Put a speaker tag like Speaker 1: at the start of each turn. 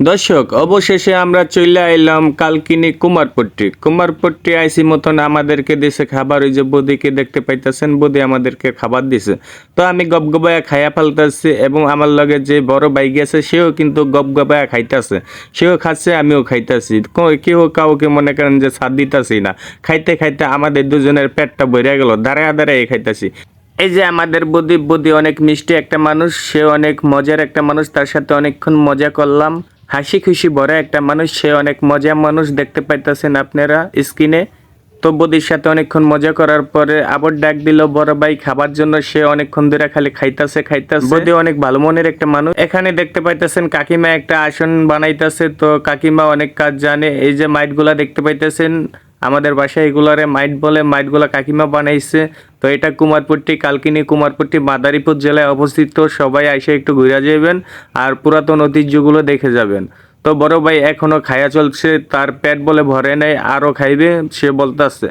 Speaker 1: দর্শক, অবশেষে আমরা চলে আইলাম কালকিনি কুমারপট্টি। কুমারপট্টি আইসি মতন আমাদেরকে দিছে খাবার, ওই যে বদিকে দেখতে পাইতেছেন, বদি আমাদেরকে খাবার দিছে। তো আমি গবগবায়া খাইয়া ফেলতেছি এবং আমার লগে যে বড় ভাই গেছে সেও কিন্তু গবগবায়া খাইতেছে। সেও খাচ্ছে, আমিও খাইতেছি। কেউ কাউকে মনে করেন যে সাথ দিতেছি না। খাইতে খাইতে আমাদের দুজনের পেটটা ভরে গেল, দাঁড়ায় দাঁড়ায় খাইতেছি। এই যে আমাদের বদি বদি অনেক মিষ্টি একটা মানুষ, সে অনেক মজার একটা মানুষ, তার সাথে অনেকক্ষণ মজা করলাম। হাসি খুশি ভরা একটা মানুষ সে অনেক মজা মানুষ দেখতে পাইতেছেন আপনারা স্ক্রিনে। তো বদির সাথে অনেকক্ষণ মজা করার পরে আবার ডাক দিল বড় ভাই খাবার জন্য সে অনেকক্ষণ ধরে খালি খাইতাছে খাইতাছে। বদি অনেক ভালো মনের একটা মানুষ। এখানে দেখতে পাইতেছেন কাকিমা একটা আসন বানাইতেছে। তো কাকিমা অনেক কাজ জানে এই যে মাইটগুলা দেখতে পাইতেছেন। আমাদের বাসায় এগুলারে মাইট বলে, মাইটগুলা কাকিমা বানাইছে। তো এটা কুমারপট্টি, কালকিনি কুমারপট্টি, মাদারীপুর জেলায় অবস্থিত। সবাই এসে একটু ঘুরে যাবেন আর পুরাতন ঐতিহ্যগুলো দেখে যাবেন। তো বড় ভাই এখনও খায়া চলছে, তার পেট বলে ভরে নেই আরও খাইবে, সে বলতাছে।